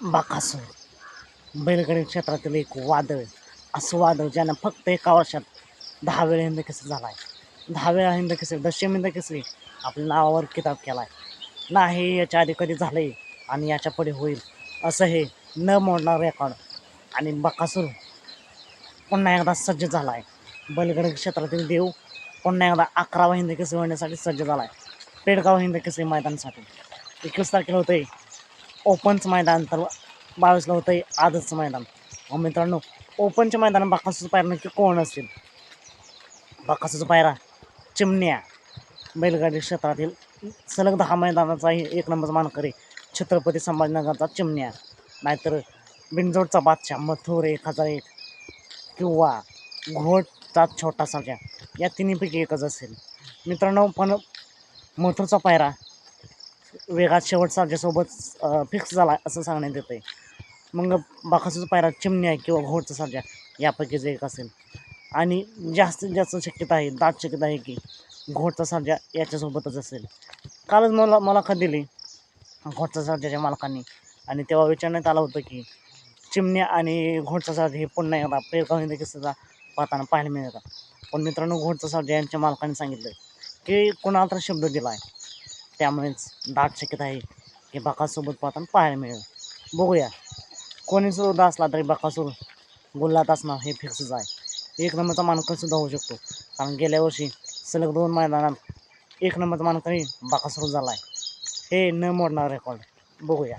बाकासूर बैलगाडी क्षेत्रातील एक वादळ असं वादळ ज्यानं फक्त एका वर्षात दहा वेळा हिंद केसरी झाला आहे दहा वेळा हिंद केसरी दशम हिंद केसरी आपल्या नावावर किताब केला आहे नाही याच्या आधी कधी झालं आहे आणि याच्यापुढे होईल असं हे न मोडणार रेकॉर्ड आणि बकासूर पुन्हा एकदा सज्ज झाला आहे बैलगड क्षेत्रातील देव पुन्हा एकदा अकरावा हिंद केसरी होण्यासाठी सज्ज झाला आहे पेडगाव हिंद केसरी मैदानासाठी. एकवीस तारखेला होतं आहे ओपनचं मैदान तर बावीसला होतं आहे आजचं मैदान. मग मित्रांनो ओपनच्या मैदान बाकासूचं पायरा नक्की कोण असेल? बाकासूचा पायरा चिमण्या. बैलगाडी क्षेत्रातील सलग दहा मैदानाचाही एक नंबरचा मानकरी छत्रपती संभाजीनगरचा चिमण्या. नाहीतर बिनजोडचा बादशाह मथुर एक हजार एक किंवा घोटचा छोटा साजा या तिन्हीपैकी एकच असेल. मित्रांनो पण मथुरचा पायरा वेगात शेवट सारख्यासोबत फिक्स झाला असं सांगण्यात येतं आहे मग बाकासूचा पायरा चिमण्या किंवा घोडचा सारख्या यापैकीच एक असेल. आणि जास्तीत जास्त शक्यता आहे दाट शक्यता आहे की घोडचा सारख्या याच्यासोबतच असेल. कालच मला मुलाखत दिली घोटचा सारख्याच्या मालकांनी. आणि तेव्हा विचारण्यात आलं होतं की चिमण्या आणि घोडचा साजा हे पुन्हा एकदा पेरगाव देखील सुद्धा पाहताना पाहायला मिळतात पण मित्रांनो घोडचा साजा यांच्या मालकांनी सांगितलं की कोणाला तर शब्द दिला आहे त्यामुळेच दाट शक्यता आहे की बकासोबत पाहताना पाहायला मिळेल. बघूया. कोणी सुद्धा असला तरी बकासूर गुल्लात असणं हे फिक्सच आहे. एक नंबरचा मानकनसुद्धा होऊ शकतो. कारण गेल्या वर्षी सलग दोन मैदानात एक नंबरचा मानकरी बकासूर झाला आहे हे न मोडणार रेकॉर्ड बघूया.